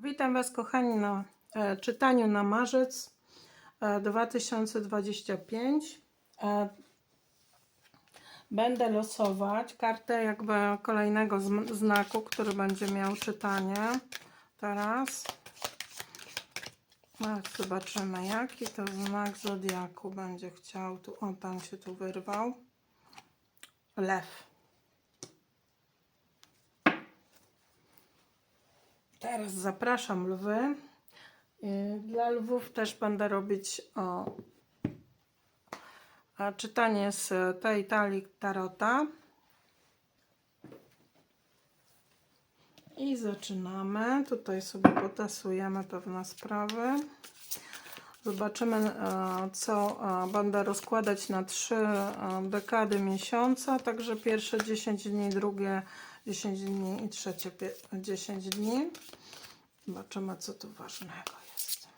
Witam Was, kochani, na e, czytaniu na marzec e, 2025. E, będę losować kartę jakby kolejnego znaku, który będzie miał czytanie. Teraz zobaczymy, jaki to znak zodiaku będzie chciał. Tu, o, tam się tu wyrwał. Lew. Teraz zapraszam lwy. Y, Dla lwów też będę robić o, czytanie z tej talii tarota. I zaczynamy. Tutaj sobie potasujemy pewne sprawy. Zobaczymy, e, co e, będę rozkładać na trzy e, dekady miesiąca. Także pierwsze 10 dni, drugie 10 dni i trzecie pie- 10 dni. Zobaczymy, co tu ważnego jest.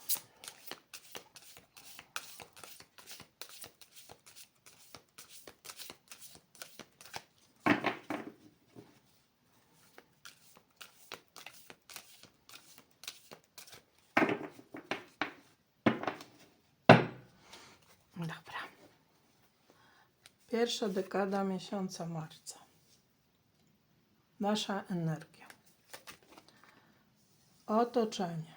Dobra. Pierwsza dekada miesiąca marca. Wasza energia. Otoczenie.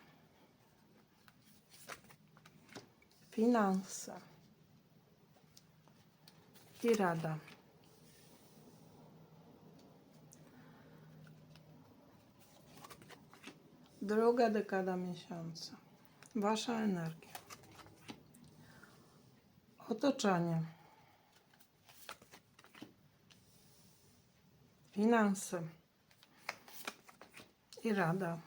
Finanse. I rada. Druga dekada miesiąca. Wasza energia. Otoczenie. Finanse. I rada.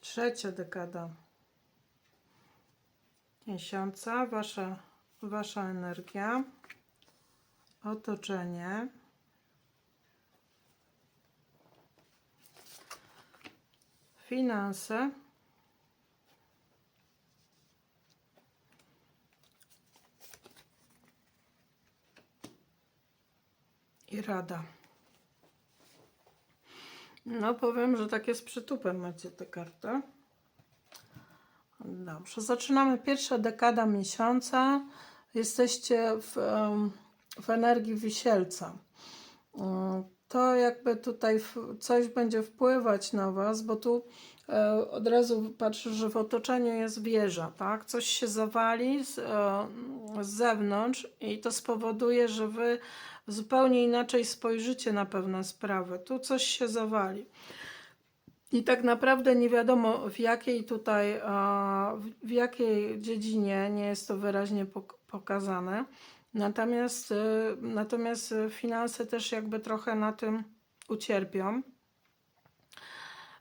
Trzecia dekada miesiąca. Wasza, wasza energia. Otoczenie. Finanse. I rada. No powiem, że takie z przytupem macie tę kartę. Dobrze, zaczynamy pierwsza dekada miesiąca. Jesteście w, w energii wisielca. Mm, To jakby tutaj coś będzie wpływać na Was, bo tu e, od razu patrzę, że w otoczeniu jest wieża, tak? Coś się zawali z, e, z zewnątrz i to spowoduje, że Wy zupełnie inaczej spojrzycie na pewne sprawy. Tu coś się zawali. I tak naprawdę nie wiadomo w jakiej tutaj, w- jakiej dziedzinie nie jest to wyraźnie pok- pokazane. Natomiast, y, natomiast finanse też jakby trochę na tym ucierpią.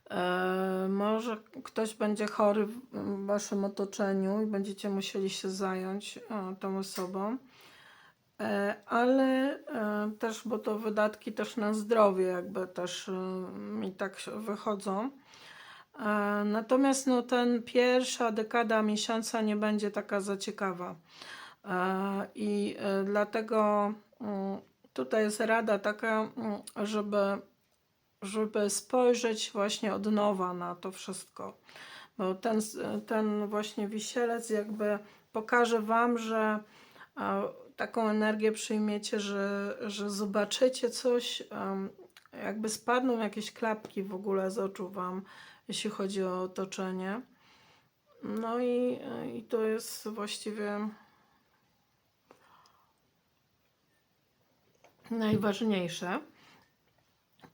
E, Może ktoś będzie chory w w waszym otoczeniu i będziecie musieli się zająć e, tą osobą. E, Ale e, też, bo to wydatki też na zdrowie jakby też e, mi tak wychodzą. Natomiast no, ten pierwsza dekada miesiąca nie będzie taka za ciekawa. E, I dlatego mm, tutaj jest rada taka, mm, żeby, żeby spojrzeć właśnie od nowa na to wszystko. Bo ten, ten właśnie wisielec jakby pokaże Wam, że taką energię przyjmiecie, że, że zobaczycie coś, jakby spadną jakieś klapki w ogóle z oczu Wam, jeśli chodzi o otoczenie. No i, i to jest właściwie najważniejsze.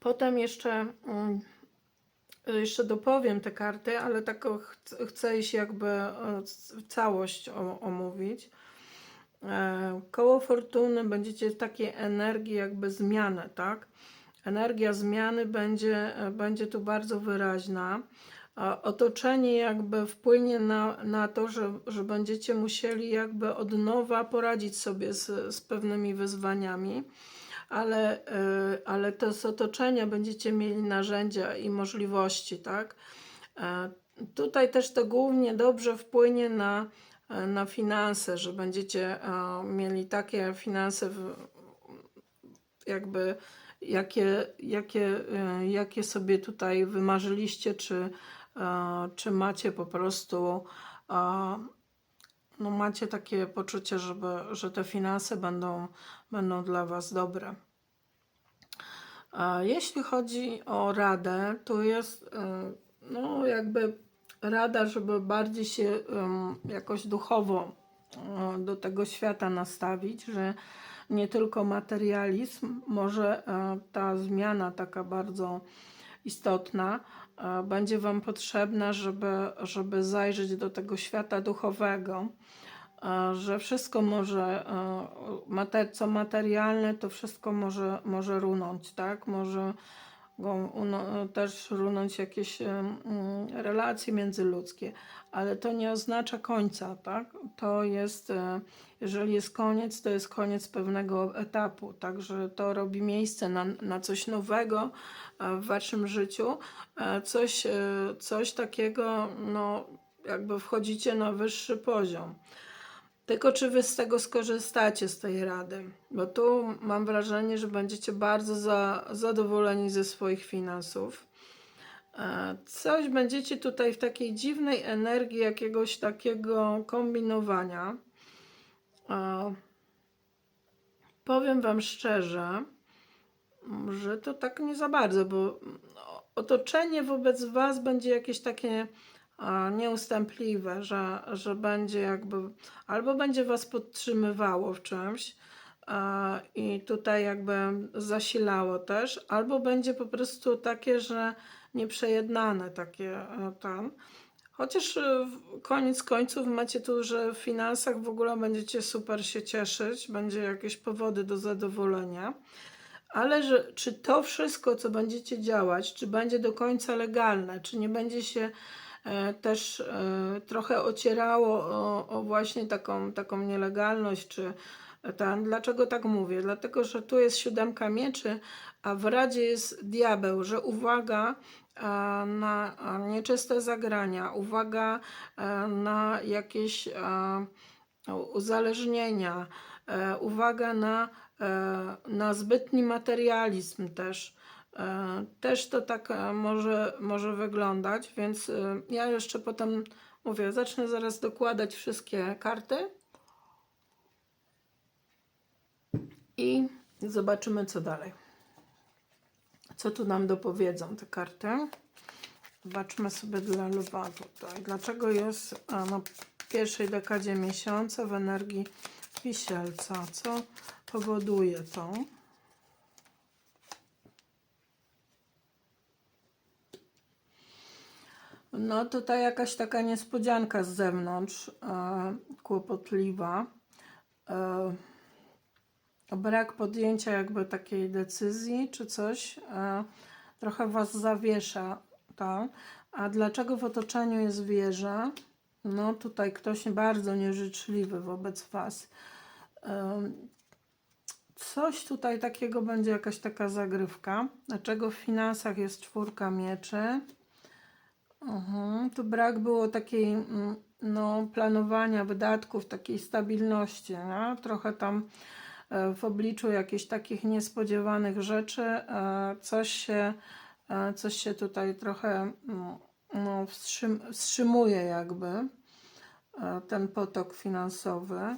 Potem jeszcze, mm, jeszcze dopowiem te karty, ale tak chcę iść jakby e, całość omówić. E, Koło fortuny będziecie w takiej energii jakby zmiany, tak? Energia zmiany będzie, e, będzie tu bardzo wyraźna. Otoczenie jakby wpłynie na, na to, że, że będziecie musieli jakby od nowa poradzić sobie z, z pewnymi wyzwaniami, ale, e, ale to z otoczenia będziecie mieli narzędzia i możliwości, tak? Tutaj też to głównie dobrze wpłynie na, na finanse, że będziecie e, mieli takie finanse jakby jakie, jakie, e, jakie sobie tutaj wymarzyliście, czy, e, czy macie po prostu e, no macie takie poczucie, żeby, że te finanse będą, będą dla Was dobre. Jeśli chodzi o radę, to jest e, no jakby rada, żeby bardziej się jakoś duchowo do tego świata nastawić, że nie tylko materializm, może e, ta zmiana taka bardzo istotna e, będzie Wam potrzebna, żeby, żeby zajrzeć do tego świata duchowego, e, że wszystko może, co materialne, to wszystko może, może runąć, tak? Może też runąć jakieś mm, relacje międzyludzkie, ale to nie oznacza końca, tak? To jest, e, jeżeli jest koniec, to jest koniec pewnego etapu, także to robi miejsce na, na coś nowego e, w Waszym życiu, e, coś, coś takiego, no jakby wchodzicie na wyższy poziom. Tylko czy wy z tego skorzystacie, z tej rady? Bo tu mam wrażenie, że będziecie bardzo za, zadowoleni ze swoich finansów. E, Coś będziecie tutaj w takiej dziwnej energii jakiegoś takiego kombinowania. E, Powiem Wam szczerze, że to tak nie za bardzo, bo otoczenie wobec Was będzie jakieś takie nieustępliwe, że, że będzie jakby albo będzie Was podtrzymywało w czymś i tutaj jakby zasilało też, albo będzie po prostu takie, że nieprzejednane takie e, tam. Chociaż e, koniec końców macie tu, że w finansach w ogóle będziecie super się cieszyć, będzie jakieś powody do zadowolenia. Ale że, czy to wszystko, co będziecie działać, czy będzie do końca legalne, czy nie będzie się też e, trochę ocierało o, o właśnie taką, taką nielegalność, czy ten, dlaczego tak mówię? Dlatego, że tu jest siódemka mieczy, a w Radzie jest diabeł, że uwaga e, na e, nieczyste zagrania, uwaga e, na jakieś e, uzależnienia, e, uwaga na, e, na zbytni materializm też. E, Też to tak e, może, może wyglądać, więc e, ja jeszcze potem mówię, zacznę zaraz dokładać wszystkie karty i zobaczymy co dalej. Co tu nam dopowiedzą te karty? Zobaczmy sobie dla lwa tutaj. Dlaczego jest na pierwszej dekadzie miesiąca w energii wisielca? Co powoduje to? No tutaj jakaś taka niespodzianka z zewnątrz, e, kłopotliwa. E, brak podjęcia jakby takiej decyzji czy coś e, trochę was zawiesza, tak? A dlaczego w otoczeniu jest wieża? No tutaj ktoś bardzo nieżyczliwy wobec was. Coś tutaj takiego będzie jakaś taka zagrywka. Dlaczego w finansach jest czwórka mieczy? Mhm. Tu brak było takiej mm, no, planowania wydatków, takiej stabilności. Nie? Trochę tam e, w obliczu jakichś takich niespodziewanych rzeczy e, coś się, e, coś się tutaj trochę mm, no, wstrzym, wstrzymuje jakby ten potok finansowy.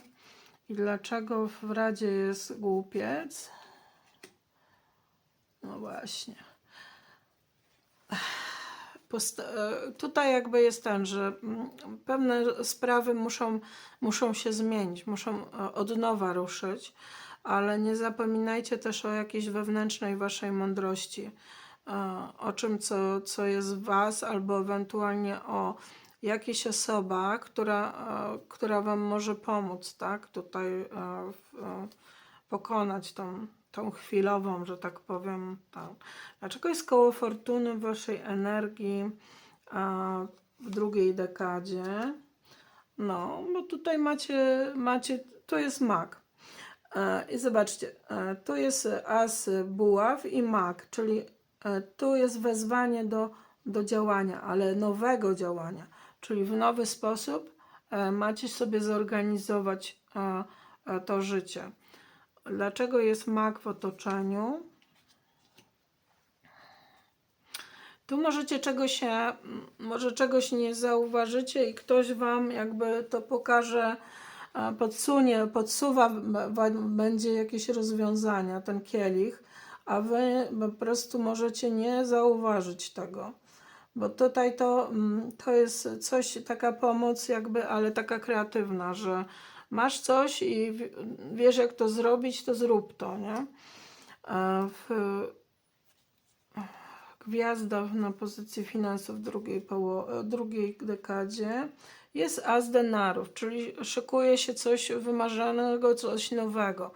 I dlaczego w Radzie jest głupiec? No właśnie. E, tutaj jakby jest ten, że mm, pewne sprawy muszą, muszą się zmienić, muszą e, od nowa ruszyć, ale nie zapominajcie też o jakiejś wewnętrznej waszej mądrości, e, o czym, co, co jest w was, albo ewentualnie o jakiejś osoba, która, która wam może pomóc, tak? Tutaj pokonać tą, tą chwilową, że tak powiem. Tą. Dlaczego jest koło fortuny waszej energii a, w drugiej dekadzie? No, bo tutaj macie, macie to jest mak. E, I zobaczcie, e, tu jest as buław i mak, czyli e, tu jest wezwanie do, do działania, ale nowego działania, czyli w nowy sposób macie sobie zorganizować to życie. Dlaczego jest mak w otoczeniu? Tu możecie czegoś, się, może czegoś nie zauważycie i ktoś wam jakby to pokaże, e, podsunie, podsuwa, będzie jakieś rozwiązania, ten kielich, a wy po prostu możecie nie zauważyć tego. Bo tutaj to, mm, to jest coś, taka pomoc jakby, ale taka kreatywna, że masz coś i wiesz jak to zrobić, to zrób to, nie? E, W, gwiazda na pozycji finansów w drugiej, poło- drugiej dekadzie jest as denarów, czyli szykuje się coś wymarzonego, coś nowego,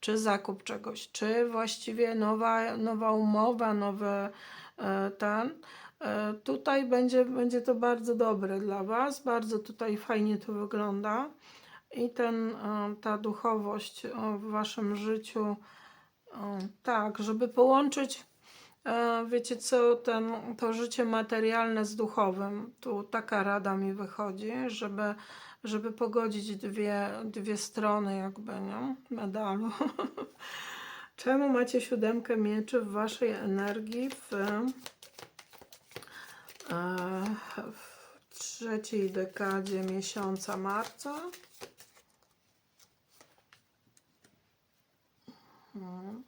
czy zakup czegoś, czy właściwie nowa, nowa umowa, nowe e, ten. E, Tutaj będzie, będzie to bardzo dobre dla Was, bardzo tutaj fajnie to wygląda i ten, e, ta duchowość e, w Waszym życiu, tak, żeby połączyć Wiecie co, ten, to życie materialne z duchowym, tu taka rada mi wychodzi, żeby, żeby pogodzić dwie, dwie strony jakby, nie? Medalu. Czemu macie siódemkę mieczy w waszej energii w, w trzeciej dekadzie miesiąca marca? Hmm.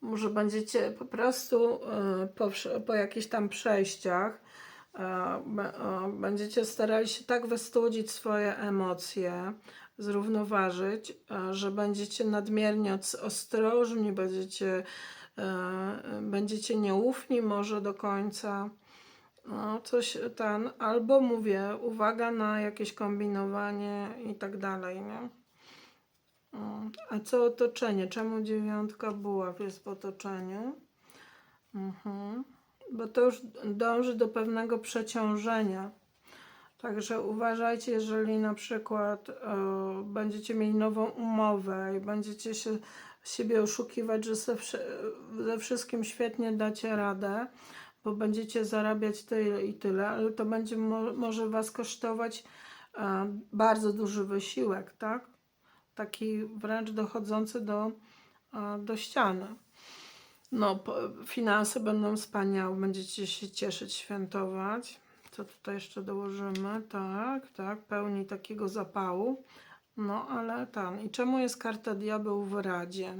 Może będziecie po prostu e, po, po jakichś tam przejściach e, e, będziecie starali się tak wystudzić swoje emocje, zrównoważyć, e, że będziecie nadmiernie os- ostrożni, będziecie, e, będziecie nieufni może do końca. No, coś ten, albo mówię, uwaga na jakieś kombinowanie i tak dalej, nie? Mm, A co otoczenie? Czemu dziewiątka buław jest w otoczeniu? Mhm. Bo to już dąży do pewnego przeciążenia. Także uważajcie, jeżeli na przykład e, będziecie mieli nową umowę i będziecie się siebie oszukiwać, że ze, ze wszystkim świetnie dacie radę, bo będziecie zarabiać tyle i tyle, ale to będzie mo- może Was kosztować e, bardzo duży wysiłek, tak? taki wręcz dochodzący do, e, do ściany. No, finanse będą wspaniałe, będziecie się cieszyć, świętować. Co tutaj jeszcze dołożymy? Tak, tak, pełni takiego zapału. No, ale tam. I czemu jest karta diabeł w Radzie?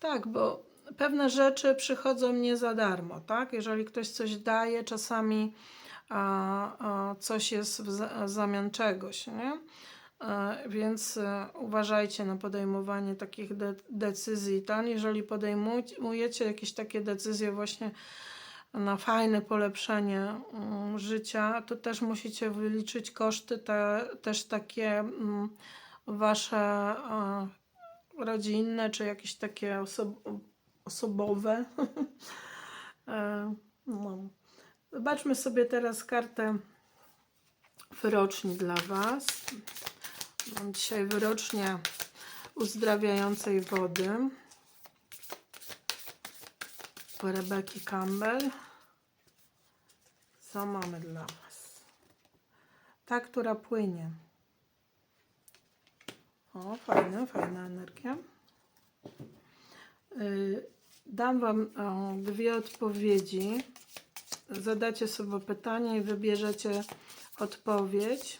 Tak, bo pewne rzeczy przychodzą nie za darmo, tak? Jeżeli ktoś coś daje, czasami a, a coś jest w za- w zamian czegoś, nie? E, Więc e, uważajcie na podejmowanie takich de- decyzji. Tam, jeżeli podejmujecie jakieś takie decyzje właśnie na fajne polepszenie mm, życia, to też musicie wyliczyć koszty, te, też takie mm, wasze e, rodzinne, czy jakieś takie oso- osobowe. E, no. Zobaczmy sobie teraz kartę wyroczni dla Was. Mam dzisiaj wyrocznia uzdrawiającej wody. Rebeki Campbell. Co mamy dla Was? Ta, która płynie. O, fajna, fajna energia. Y, Dam Wam dwie odpowiedzi. Zadacie sobie pytanie i wybierzecie odpowiedź.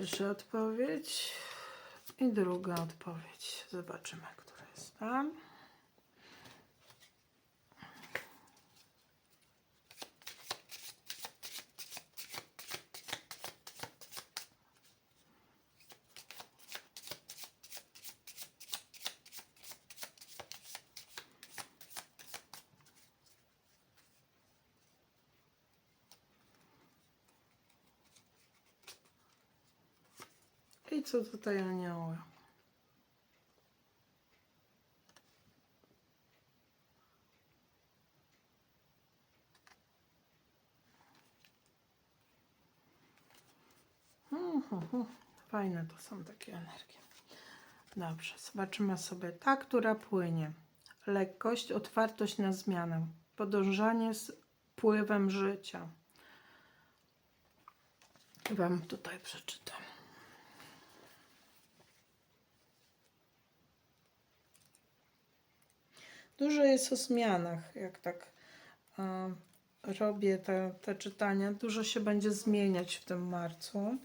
Pierwsza odpowiedź i druga odpowiedź. Zobaczymy, która jest tam. I co tutaj anioły? Fajne to są takie energie. Dobrze, zobaczymy sobie. Ta, która płynie. Lekkość, otwartość na zmianę. Podążanie z pływem życia. Wam tutaj przeczytam. Dużo jest o zmianach, jak tak e, robię te, te czytania. Dużo się będzie zmieniać w tym marcu.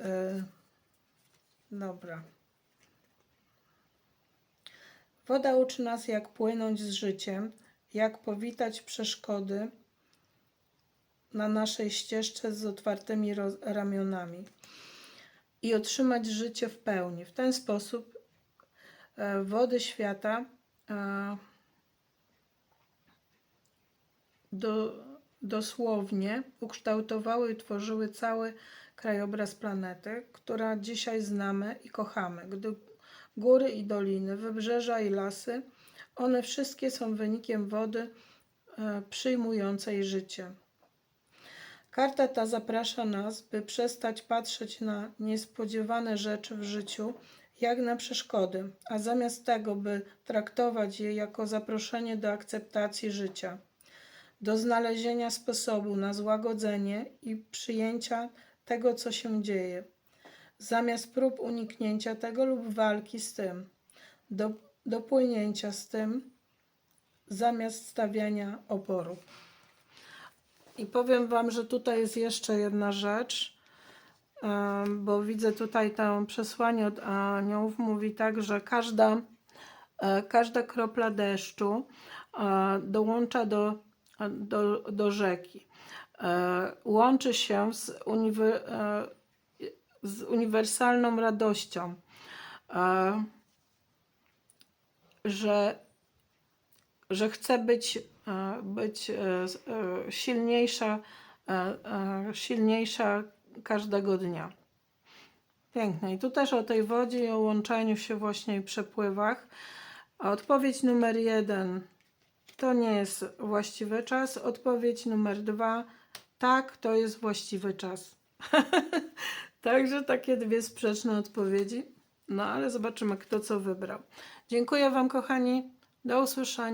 E, dobra. Woda uczy nas, jak płynąć z życiem, jak powitać przeszkody na naszej ścieżce z otwartymi ramionami i otrzymać życie w pełni. W ten sposób e, wody świata do, dosłownie ukształtowały i tworzyły cały krajobraz planety, która dzisiaj znamy i kochamy. Gdy góry i doliny, wybrzeża i lasy, one wszystkie są wynikiem wody e, przyjmującej życie. Karta ta zaprasza nas, by przestać patrzeć na niespodziewane rzeczy w życiu jak na przeszkody, a zamiast tego, by traktować je jako zaproszenie do akceptacji życia, do znalezienia sposobu na złagodzenie i przyjęcia tego, co się dzieje, zamiast prób uniknięcia tego lub walki z tym, do, do płynięcia z tym, zamiast stawiania oporu. I powiem Wam, że tutaj jest jeszcze jedna rzecz, bo widzę tutaj to przesłanie od aniołów. Mówi tak, że każda, e, każda kropla deszczu e, dołącza do, do, do rzeki. E, Łączy się z, z uniwersalną radością, że że chce być, być silniejsza, silniejsza każdego dnia. Piękne. I tu też o tej wodzie i o łączeniu się właśnie i przepływach. A Odpowiedź numer jeden to nie jest właściwy czas. Odpowiedź numer dwa tak, to jest właściwy czas. Także takie dwie sprzeczne odpowiedzi. No ale zobaczymy, kto co wybrał. Dziękuję Wam, kochani. Do usłyszenia.